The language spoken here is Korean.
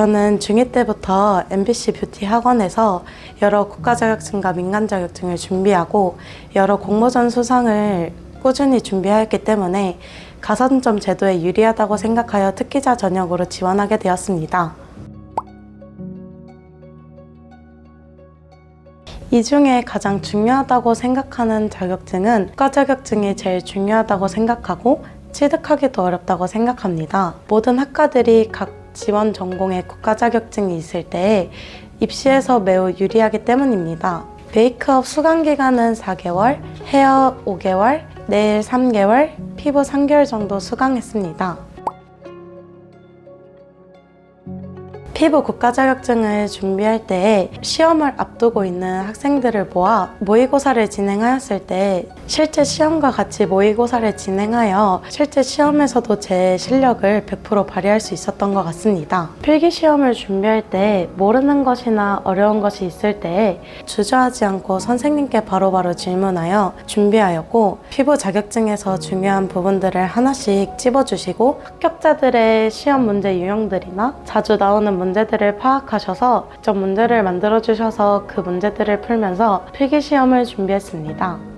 저는 중2 때부터 MBC 뷰티 학원에서 여러 국가 자격증과 민간 자격증을 준비하고 여러 공모전 수상을 꾸준히 준비하였기 때문에 가산점 제도에 유리하다고 생각하여 특기자 전역으로 지원하게 되었습니다. 이 중에 가장 중요하다고 생각하는 자격증은 국가 자격증이 제일 중요하다고 생각하고 취득하기도 어렵다고 생각합니다. 모든 학과들이 각 지원 전공에 국가 자격증이 있을 때 입시에서 매우 유리하기 때문입니다. 메이크업 수강 기간은 4개월, 헤어 5개월, 네일 3개월, 피부 3개월 정도 수강했습니다. 피부 국가 자격증을 준비할 때 시험을 앞두고 있는 학생들을 모아 모의고사를 진행하였을 때 실제 시험과 같이 모의고사를 진행하여 실제 시험에서도 제 실력을 100% 발휘할 수 있었던 것 같습니다. 필기 시험을 준비할 때 모르는 것이나 어려운 것이 있을 때 주저하지 않고 선생님께 바로바로 질문하여 준비하였고 피부 자격증에서 중요한 부분들을 하나씩 찝어주시고 합격자들의 시험 문제 유형들이나 자주 나오는 문제들을 파악하셔서 직접 문제를 만들어 주셔서 그 문제들을 풀면서 필기 시험을 준비했습니다.